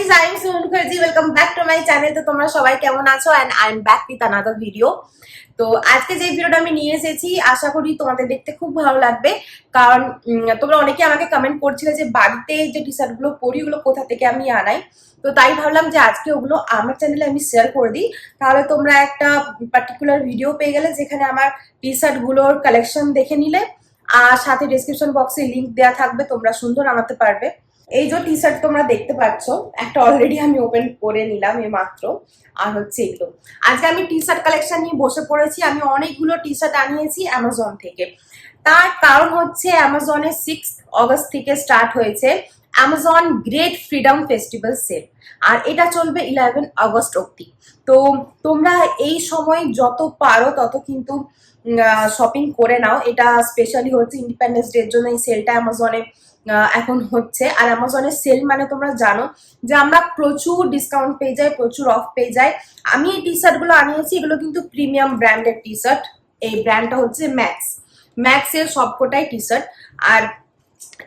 Guys I am Suman Mukherjee welcome back to my channel তো তোমরা সবাই কেমন আছো? And I am back with another video তো আজকে যে ভিডিওটা আমি নিয়ে এসেছি, আশা করি তোমাদের দেখতে খুব ভালো লাগবে। কারণ তোমরা অনেকে আমাকে কমেন্ট করছিলে যে বাড়িতে যে টি শার্টগুলো পরি, ওগুলো কোথা থেকে আমি আনাই। তো তাই ভাবলাম যে আজকে ওগুলো আমার চ্যানেলে আমি শেয়ার করে দিই। তাহলে তোমরা একটা পার্টিকুলার ভিডিও পেয়ে গেলে যেখানে আমার টি শার্টগুলোর কালেকশন দেখে নিলে। আর সাথে ডিসক্রিপশন বক্সে লিংক দেওয়া থাকবে, তোমরা সুন্দর আনাতে পারবে। এই যে টি শার্ট তোমরা দেখতে পাচ্ছ, একটা অলরেডি আমি ওপেন করে নিলাম এই মাত্র, আর হচ্ছে এগুলো। আজকে আমি টি শার্ট কালেকশন নিয়ে বসে পড়েছি, আমি অনেকগুলো টি শার্ট আনিয়েছি অ্যামাজন থেকে। তার কারণ হচ্ছে অ্যামাজনে সিক্স অগস্ট থেকে স্টার্ট হয়েছে Amazon great freedom festival sale আর এটা চলবে ইলেভেন আগস্ট অব্দি তো তোমরা এই সময় যত পারো, তত কিন্তু শপিং করে নাও। এটা স্পেশালি হচ্ছে ইন্ডিপেন্ডেন্স ডের জন্য এই সেলটা অ্যামাজনে এখন হচ্ছে। আর অ্যামাজনের সেল মানে তোমরা জানো যে আমরা প্রচুর ডিসকাউন্ট পেয়ে যাই, প্রচুর অফ পেয়ে যাই। আমি এই টি শার্টগুলো আনিয়েছি, এগুলো কিন্তু প্রিমিয়াম ব্র্যান্ডের টি শার্ট এই ব্র্যান্ডটা হচ্ছে ম্যাক্স ম্যাক্সের সবকটাই টি শার্ট আর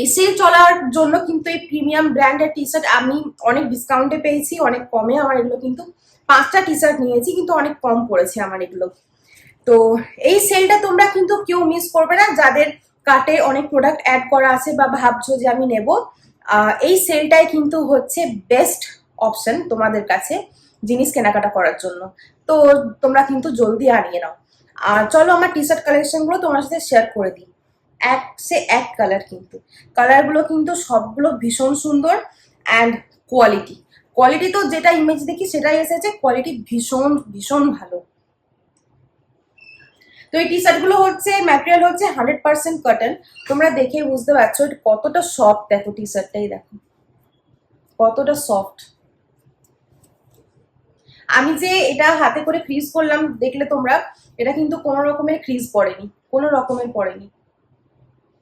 এই সেল চলার জন্য কিন্তু এই প্রিমিয়াম ব্র্যান্ডের টি শার্ট আমি অনেক ডিসকাউন্টে পেয়েছি, অনেক কমে আমার এগুলো কিন্তু পাঁচটা টি শার্ট নিয়েছি, কিন্তু অনেক কম পড়েছে আমার এগুলো। তো এই সেলটা তোমরা কিন্তু কেউ মিস করবে না। যাদের কার্টে অনেক প্রোডাক্ট অ্যাড করা আছে বা ভাবছ যে আমি নেব। এই সেলটাই কিন্তু হচ্ছে বেস্ট অপশন তোমাদের কাছে জিনিস কেনাকাটা করার জন্য। তো তোমরা কিন্তু জলদি আনিয়ে নাও। আর চলো আমার টি শার্ট কালেকশনগুলো তোমার সাথে শেয়ার করে দিই। এক, সে এক কালার কিন্তু। কালারগুলো কিন্তু সবগুলো ভীষণ সুন্দর অ্যান্ড কোয়ালিটি কোয়ালিটি তো যেটা ইমেজ দেখি সেটাই এসেছে কোয়ালিটি ভীষণ ভীষণ ভালো। তো এই টি শার্টগুলো হচ্ছে ম্যাটেরিয়াল হচ্ছে হান্ড্রেড পার্সেন্ট কটন তোমরা দেখে বুঝতে পারছ কতটা সফট দেখো টি শার্টটাই দেখো। কতটা সফট আমি যে এটা হাতে করে ক্রিজ করলাম, দেখলে তোমরা, এটা কিন্তু কোনো রকমের ক্রিজ পড়েনি, কোনো রকমের পড়েনি।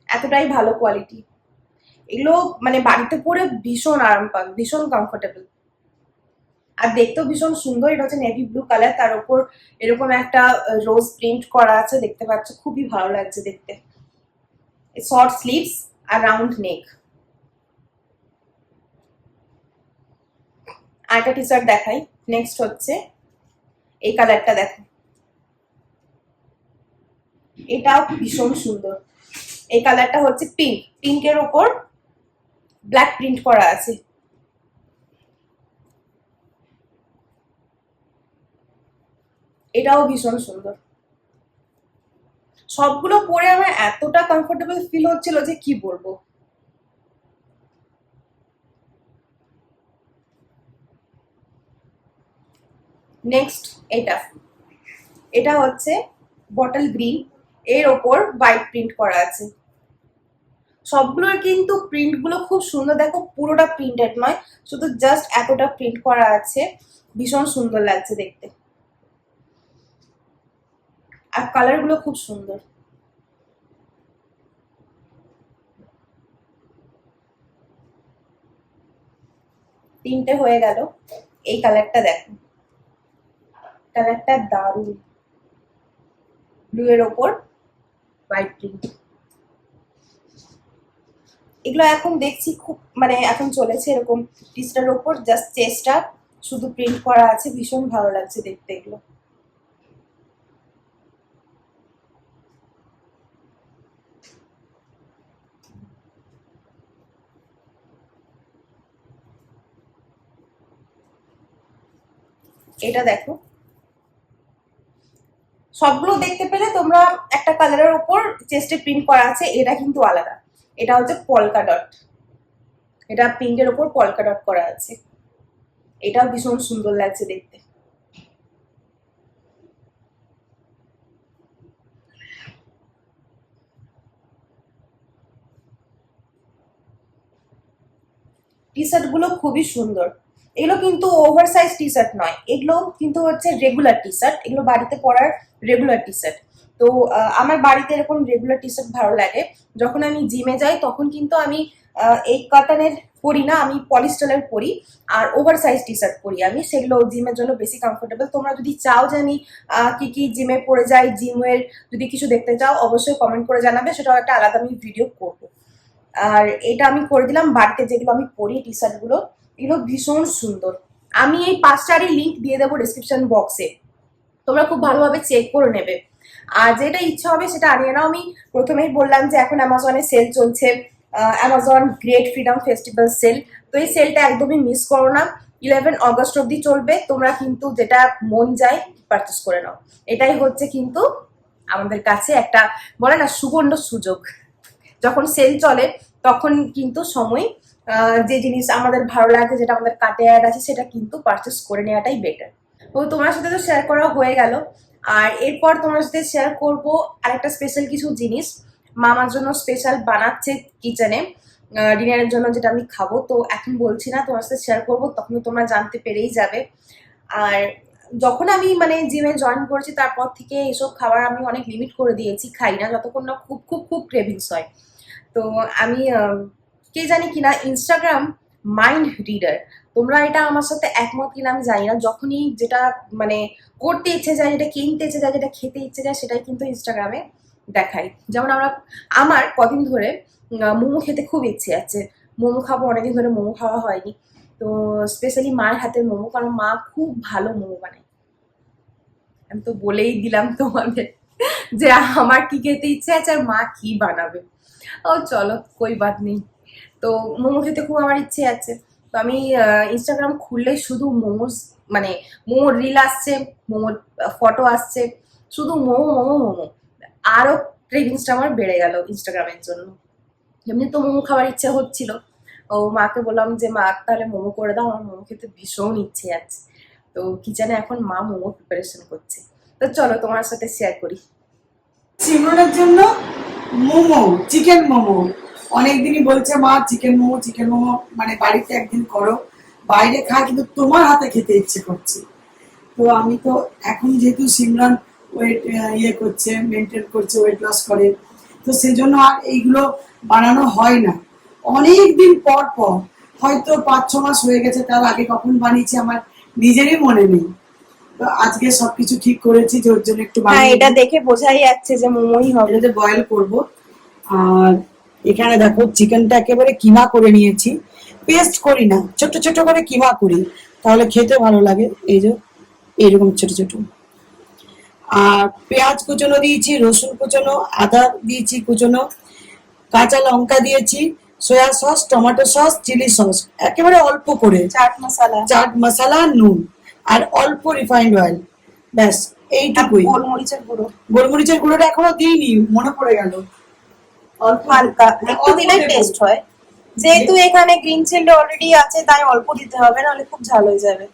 এতটাই ভালো কোয়ালিটি এগুলো মানে বাড়িতে পরে ভীষণ আরাম পাবে, ভীষণ কমফোর্টেবল আর দেখতেও ভীষণ সুন্দর, এটা হচ্ছে নেভি ব্লু কালার তার উপর এরকম একটা রোজ প্রিন্ট করা আছে, দেখতে পাচ্ছ, খুবই ভালো লাগছে দেখতে। শর্ট স্লিভস আর রাউন্ড নেক আরেকটা টি শার্ট দেখাই নেক্সট হচ্ছে, এই কালারটা দেখো। এটাও ভীষণ সুন্দর। এই কালারটা হচ্ছে পিঙ্ক পিঙ্কের ওপর ব্ল্যাক প্রিন্ট করা আছে। এটাও ভীষণ সুন্দর। সবগুলো পরে আমার এতটা কমফোর্টেবল ফিল হচ্ছিল যে কি বলব? নেক্সট এটা। এটা হচ্ছে বটল গ্রিন এর ওপর হোয়াইট প্রিন্ট করা আছে। সবগুলোর কিন্তু প্রিন্টগুলো খুব সুন্দর। দেখো, পুরোটা প্রিন্টেড নয়, শুধু জাস্ট এতটা প্রিন্ট করা আছে। ভীষণ সুন্দর লাগছে দেখতে। আর কালারগুলো খুব সুন্দর। তিনটে হয়ে গেল। এই কালারটা দেখো। কালারটা দারুণ। ব্লু এর ওপর হোয়াইট প্রিন্ট এগুলো এখন দেখছি খুব মানে এখন চলেছে এরকম টিস্টার ওপর। জাস্ট চেস্টটা শুধু প্রিন্ট করা আছে, ভীষণ ভালো লাগছে দেখতে এগুলো। এটা দেখো। সবগুলো দেখতে পেলে তোমরা একটা কালারের উপর চেস্টে প্রিন্ট করা আছে, এটা কিন্তু আলাদা। এটা হচ্ছে পলকা ডট এটা পিঙ্কের উপর পলকা ডট করা আছে। এটাও ভীষণ সুন্দর লাগছে দেখতে। টি শার্টগুলো খুবই সুন্দর। এগুলো কিন্তু ওভার সাইজ টি শার্ট নয়। এগুলো কিন্তু হচ্ছে রেগুলার টি শার্ট এগুলো বাড়িতে পরার রেগুলার টি শার্ট তো আমার বাড়িতে এরকম রেগুলার টি শার্ট ভালো লাগে। যখন আমি জিমে যাই, তখন কিন্তু আমি এই কাটানের পরি না, আমি পলিস্টারের পরি। আর ওভার সাইজ টি শার্ট পরি আমি। সেগুলো জিমের জন্য বেশি কমফোর্টেবল তোমরা যদি চাও যে আমি কি কি জিমে পরে যাই জিমের যদি কিছু দেখতে চাও, অবশ্যই কমেন্ট করে জানাবে। সেটাও একটা আলাদা আমি ভিডিও করব। আর এটা আমি করে দিলাম। বাড়িতে যেগুলো আমি পরি টি শার্টগুলো এগুলো ভীষণ সুন্দর। আমি এই পাঁচটারই লিঙ্ক দিয়ে দেবো ডিসক্রিপশন বক্সে তোমরা খুব ভালোভাবে চেক করে নেবে। আর যেটা ইচ্ছা হবে সেটা আনিয়ে নাও। আমি প্রথমেই বললাম যে এখন অ্যামাজনে সেল চলছে। Amazon great freedom festival sale তো এই সেলটা একদমই মিস করো না। ইলেভেন অগস্ট অব্দি চলবে। তোমরা কিন্তু যেটা মন যায় পারচেস করে নাও। এটাই হচ্ছে কিন্তু আমাদের কাছে একটা বলে না সুবর্ণ সুযোগ। যখন সেল চলে, তখন কিন্তু সময় যে জিনিস আমাদের ভালো লাগে, যেটা আমাদের কাটে অ্যাড আছে, সেটা কিন্তু পারচেস করে নেওয়াটাই বেটার তো তোমার সাথে তো শেয়ার করা হয়ে গেল। আর এরপর তোমার সাথে শেয়ার করব আরেকটা স্পেশাল কিছু জিনিস। মামার জন্য স্পেশাল বানাচ্ছে কিচেনে ডিনারের জন্য যেটা আমি খাব। তো এখন বলছি না, তোমার সাথে শেয়ার করব তখন তোমরা জানতে পেরেই যাবে। আর যখন আমি মানে জিমে জয়েন করেছি, তারপর থেকে এসব খাবার আমি অনেক লিমিট করে দিয়েছি, খাই না, যতক্ষণ না খুব খুব খুব ক্রেভিংস হয়। তো আমি কে জানি কিনা ইনস্টাগ্রাম মাইন্ড রিডার তোমরা এটা আমার সাথে একমত কিনা আমি জানি না। যখনই যেটা মানে করতে ইচ্ছে যায়, যেটা কিনতে ইচ্ছে যায়, যেটা খেতে ইচ্ছে যায়, সেটাই কিন্তু ইনস্টাগ্রামে দেখাই। যেমন আমরা, আমার কদিন ধরে মোমো খেতে খুব ইচ্ছে আছে। মোমো খাব, অনেকদিন ধরে মোমো খাওয়া হয়নি। তো স্পেশালি মায়ের হাতের মোমো, কারণ মা খুব ভালো মোমো বানায়। আমি তো বলেই দিলাম তোমাদের যে আমার কি খেতে ইচ্ছে আছে আর মা কি বানাবে। ও চলো, কই বাদ নেই। তো মোমো খেতে খুব আমার ইচ্ছে আছে। তো আমি ইনস্টাগ্রাম খুললেই শুধু মোমোস মানে মোমোর রিল আসছে, মোমোর ফটো আসছে, শুধু মোমো মোমো মোমো। আরও ক্রেভিংসটা আমার বেড়ে গেল ইনস্টাগ্রামের জন্য। এমনি তো মোমো খাবার ইচ্ছে হচ্ছিল। ও মাকে বললাম যে, মা, তাহলে মোমো করে দাও, আমার মোমো খেতে ভীষণ ইচ্ছে আছে। তো কিচেনে এখন মা মোমো প্রিপারেশন করছে। তো চলো তোমার সাথে শেয়ার করি। সিমরনের জন্য মোমো চিকেন মোমো। অনেকদিনই বলছে মা চিকেন মোমো চিকেন মোমো মানে বাড়িতে একদিন করো। বাইরে খা কিন্তু তোমার হাতে খেতে ইচ্ছে করছে। তো আমি তো এখন যেহেতু সিমরান ওয়েট ইয়ে করছে মেনটেন করছে ওয়েট লস করে তো সেজন্য আর এইগুলো বানানো হয় না। অনেক দিন পর পর হয়তো পাঁচ ছ মাস হয়ে গেছে তার আগে কখন বানিয়েছি আমার নিজেরই মনে নেই। তো আজকে সবকিছু ঠিক করেছি যে ওর জন্য একটু হ্যাঁ এটা দেখে বোঝাই যাচ্ছে যে মোমোই হবে। বয়েল করব। আর এখানে দেখো চিকেনটা একেবারে কিমা করে নিয়েছি। পেস্ট করি না ছোট ছোট করে কিমা করি তাহলে খেতে ভালো লাগে। এই যে এইরকম ছোট ছোট। আর পেঁয়াজ কুচনো দিয়েছি রসুন কুচনো আদা দিয়েছি কুচনো কাঁচা লঙ্কা দিয়েছি soya sauce tomato sauce chilli sauce একেবারে অল্প করে। চাট মশলা। চাট মশলা নুন আর অল্প রিফাইন্ড অয়েল। ব্যাস এইটুকুই। গোলমরিচের গুঁড়ো। গোলমরিচের গুঁড়োটা এখনও দিইনি মনে পড়ে গেল। অল্প হালকা একটু অল্প দিলেই দেবো। টেস্ট হয়। যেহেতু এখানে গ্রিন চিলি অলরেডি আছে তাই অল্প দিতে হবে নাহলে খুব ঝাল হয়ে যাবে।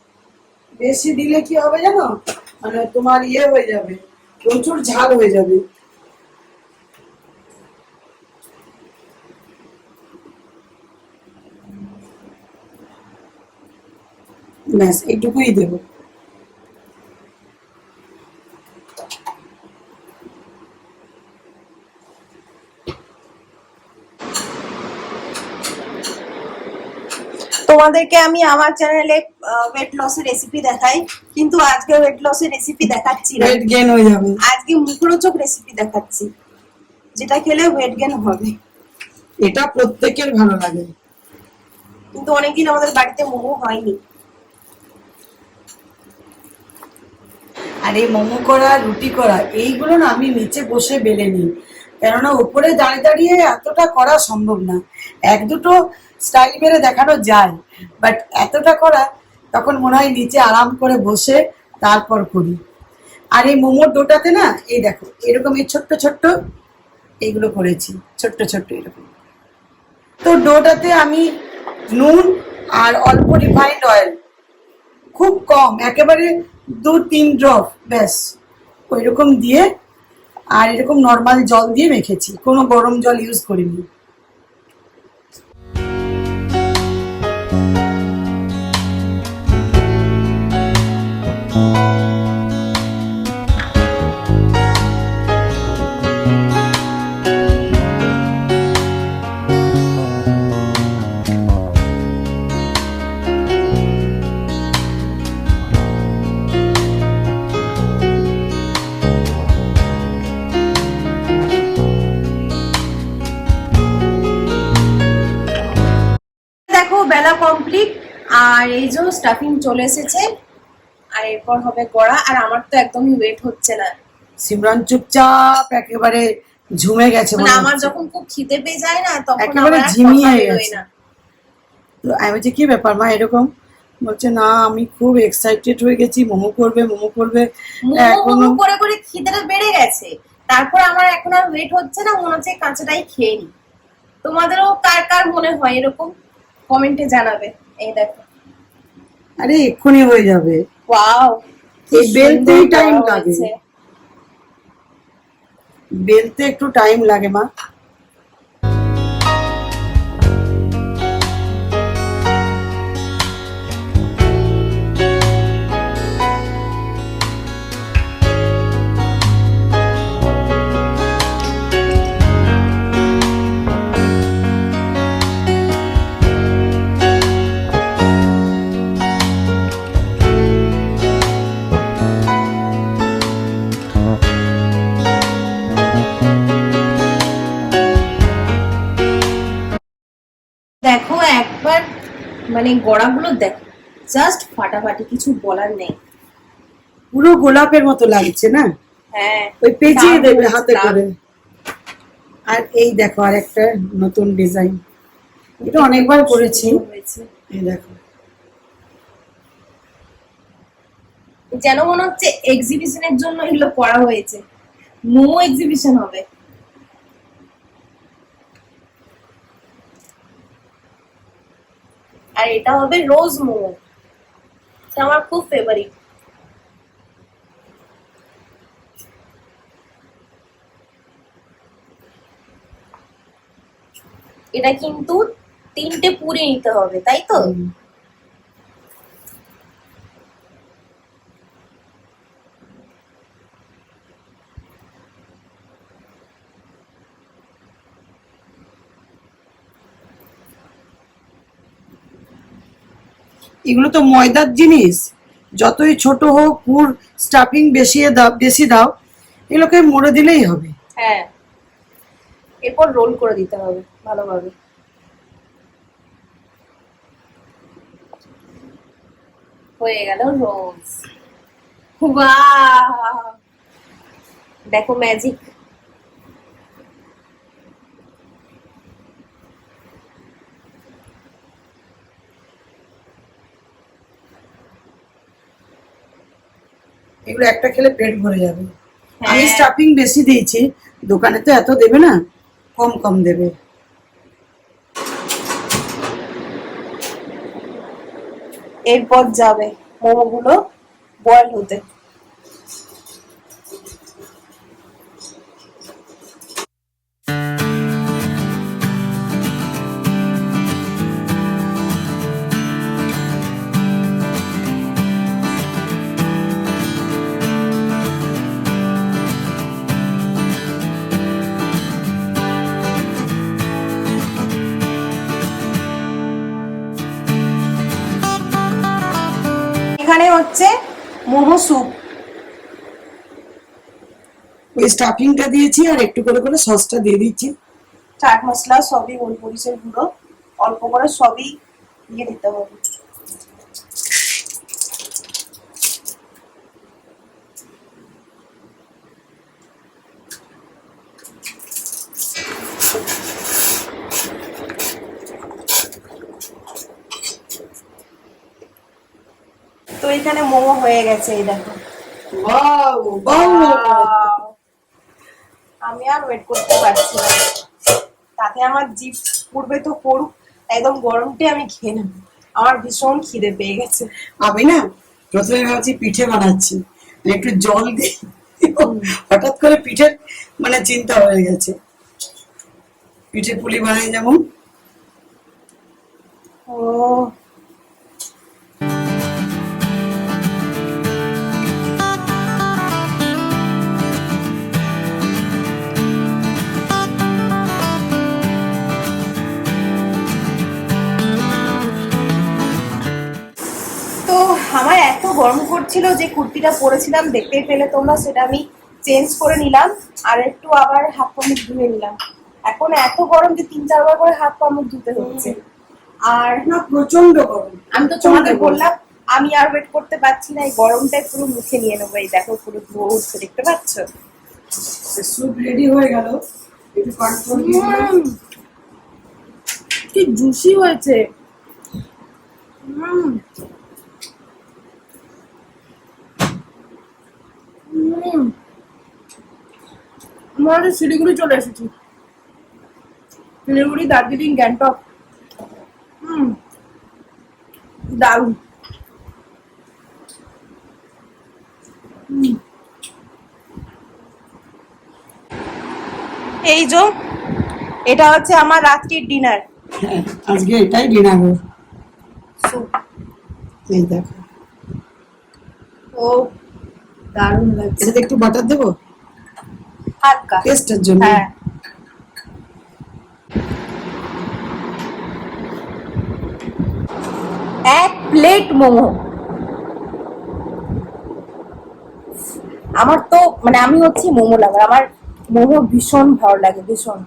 বেশি দিলে কি হবে জানো? মানে তোমার ইয়ে হয়ে যাবে প্রচুর ঝাল হয়ে যাবে। ব্যাস এইটুকুই দেবো। তোমাদেরকে আমি আমার চ্যানেলে ওয়েট লসের রেসিপি দেখাই। কিন্তু আজকে ওয়েট লসের রেসিপি দেখাচ্ছি না। ওয়েট গেন হয়ে যাবে। আজকে মুখরোচক রেসিপি দেখাচ্ছি যেটা খেলে ওয়েট গেন হবে। এটা প্রত্যেকের ভালো লাগে। কিন্তু অনেকদিন আমাদের বাড়িতে মোমো হয়নি। আর এই মোমো করা রুটি করা এইগুলো না আমি নিচে বসে বেলে নিই। কেননা উপরে দাঁড়িয়ে দাঁড়িয়ে এতটা করা সম্ভব না। এক দুটো স্টাইল মেরে দেখানো যায় বাট এতটা করা তখন মনে হয় নিচে আরাম করে বসে তারপর করি। আর এই মোমোর ডোটাতে না, এই দেখো, এরকম এই ছোট্ট ছোট্ট এইগুলো করেছি, ছোট্ট ছোট্ট এরকম। তো ডোটাতে আমি নুন আর অল্প রিফাইন্ড অয়েল খুব কম, একেবারে দু তিন ড্রপ, ব্যাস ওই রকম দিয়ে আর এরকম নর্মাল জল দিয়ে মেখেছি, কোনো গরম জল ইউজ করিনি। আর এই যে স্টাফিং চলে এসেছে আর এরপর হবে গড়া আর আমার তো একদমই ওয়েট হচ্ছে না। সিমরান চুপচাপ একেবারে ঝুমে গেছে মানে আমার যখন খুব খিদে পেয়ে যায় না তখন একেবারে ঝিমিয়ে গেছে। না। তো আমি বলছি কি ব্যাপার মা এরকম? বলছে না আমি খুব এক্সাইটেড হয়ে গেছি মোমো করবে মোমো করবে। মোমো করে করে খিদেটা বেড়ে গেছে। তারপর আমার এখন আর ওয়েট হচ্ছে না মনে হচ্ছে কাঁচাটাই খেয়ে নি। তোমাদেরও কার কার মনে হয় এরকম? কমেন্টে জানাবে। এই দেখো। আরে এক্ষুনি হয়ে যাবে। ওয়াও এই বেলতেই টাইম লাগে। বেলতে একটু টাইম লাগে মা। মানে গড়াগুলো দেখো জাস্ট ফাটাফাটি কিছু বলার নেই। পুরো গোলাপের মতো লাগছে না? হ্যাঁ ওই পেঁচিয়ে দেবে হাতে করে। আর এই দেখো আর একটা নতুন ডিজাইন এটা অনেকবার করেছি। এই দেখো। যেন মনে হচ্ছে এক্সিবিশনের জন্য এগুলো করা হয়েছে। মোমো এক্সিবিশন হবে। আর এটা হবে রোজ মোমো। আমার খুব ফেভারিট এটা কিন্তু তিনটে পুরি নিতে হবে, তাই তো? এগুলো তো ময়দার জিনিস। যতই ছোট হোক, পুর স্টাফিং বেশি দাও বেশি দাও, এগুলোকে মরে দিলেই হবে। হ্যাঁ। এরপর রোল করে দিতে হবে ভালোভাবে। হয়ে গেল রোজ দেখো ম্যাজিক এগুলো একটা খেলে পেট ভরে যাবে। আমি হ্যাঁ। স্টাফিং বেশি দিয়েছি দোকানে তো এত দেবে না কম কম দেবে। এরপর যাবে মোমোগুলো বয়েল হতে। হচ্ছে মোমো স্যুপ। ওই স্টাফিংটা দিয়েছি আর একটু করে করে সসটা দিয়ে দিচ্ছি। চাট মশলা সবই গোলমরিচের গুঁড়ো অল্প করে সবই দিয়ে দিতে হবে। এখানে মোমো হয়ে গেছে এই দেখো। আমি আর ওয়েট করতে পারছি না। তাতে আমার জিভ পূর্বে তো পড়ুক একদম গরমটি আমি খেয়ে নেব। আমার ভীষণ খিদে পেয়ে গেছে। আমি না প্রথমে ভাবছি পিঠে বানাচ্ছি একটু জল দিই হঠাৎ করে পিঠের মানে চিন্তা হয়ে গেছে। পিঠে পুলি বানাই যেমন ও গরম করছিল যে কুর্তিটা পরেছিলাম দেখতে পেলে তোমরা সেটা আমি চেঞ্জ করে নিলাম আর একটু আবার হাত পা মুখ ধুয়ে নিলাম। এখন এত গরম যে তিন চারবার করে হাত পা মুখ ধুতে হচ্ছে। আর না প্রচণ্ড গরম। আমি তো তোমাদের বললাম আমি আর ওয়েট করতে পারছি না এই গরমটাই পুরো মুখে নিয়ে নেব এই দেখো পুরো ধোয়া উঠছে দেখতে পাচ্ছ? স্যুপ রেডি হয়ে গেল। একটু কন্ট্রোল কি জুসি হয়েছে। উম। উম। মনে শিলিগুড়ি চলে এসেছি। শিলিগুড়ি দার্জিলিং গ্যাংটক। হুম। দারুণ। এই যে এটা হচ্ছে আমার রাত্রির ডিনার আজকে এটাই ডিনার এই দেখো। ও দারুণ লাগছে। এটাতে একটু বাটার দেবো? হালকা। টেস্টের জন্য? হ্যাঁ। এক প্লেট মোমো। আমার তো মানে আমি হচ্ছি মোমো লাগার আমার মোমো ভীষণ ভালো লাগে ভীষণ।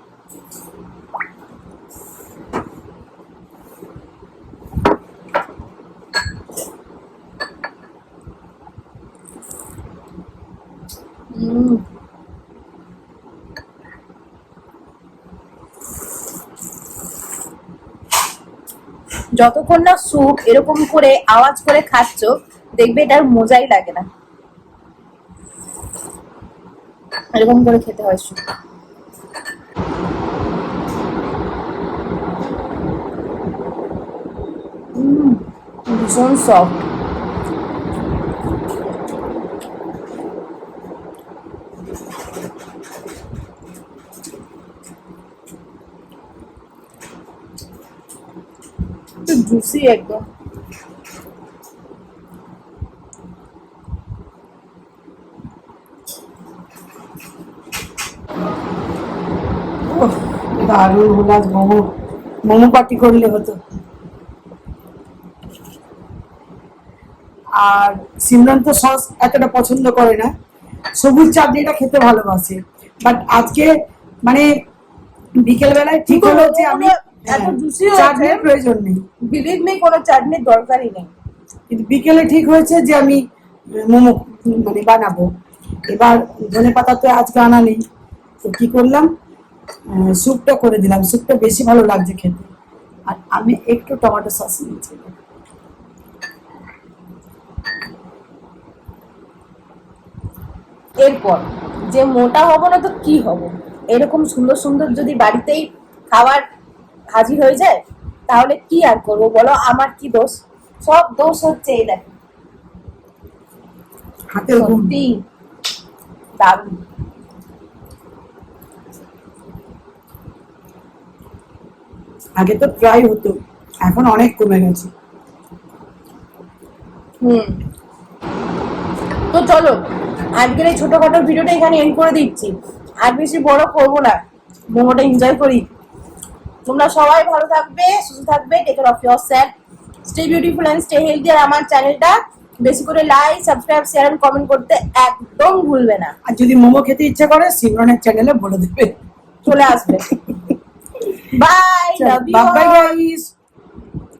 যতক্ষণ না স্যুপ এরকম করে আওয়াজ করে খাচ্ছ, দেখবে এটার মজাই লাগে না। এরকম করে খেতে হয় স্যুপ ভীষণ সফট জুসি একদম। আজ মোমো। মোমো পার্টি করলে হতো। আর সিমরান তো সস এতটা পছন্দ করে না। সবুজ চাটনিটা খেতে ভালোবাসে। বাট আজকে মানে বিকেল বেলায় ঠিক হলো যে আমি এত হ্যাঁ, juicy হয়েছে। চাটনির প্রয়োজন নেই। বিলিভ নেই কোনো চাটনির দরকারই নেই। কিন্তু বিকেলে ঠিক হয়েছে যে আমি মোমো মানে বানাবো। এবার ধনে পাতা তো আজকে আনা নেই। তো কি করলাম? স্যুপটা করে দিলাম। স্যুপটা বেশি ভালো লাগছে খেতে। আর আমি একটু টমেটো সস নিয়েছি। এরপর যে মোটা হব না তো কি হব? এরকম সুন্দর সুন্দর যদি বাড়িতেই খাবার হাজির হয়ে যায় তাহলে কি আর করব বলো? আমার কি দোষ? সব দোষ হচ্ছে এই দেখো। সত্যি। দারুণ। আগে তো প্রায় হতো এখন অনেক কমে গেছে। হুম। তো চলো আজকের এই ছোটখাটো ভিডিওটা এখানে এন্ড করে দিচ্ছি। আর বেশি বড় করব না মোমোটা এনজয় করি। তোমরা সবাই ভালো থাকবে সুস্থ থাকবে take care of yourself stay beautiful and stay healthy আর আমার চ্যানেলটা বেশি করে like subscribe share and comment করতে একদম ভুলবে না। আর যদি মোমো খেতে ইচ্ছা করে সিমরনের চ্যানেলে বলে দেবে। চলে আসবে। Bye love you bye guys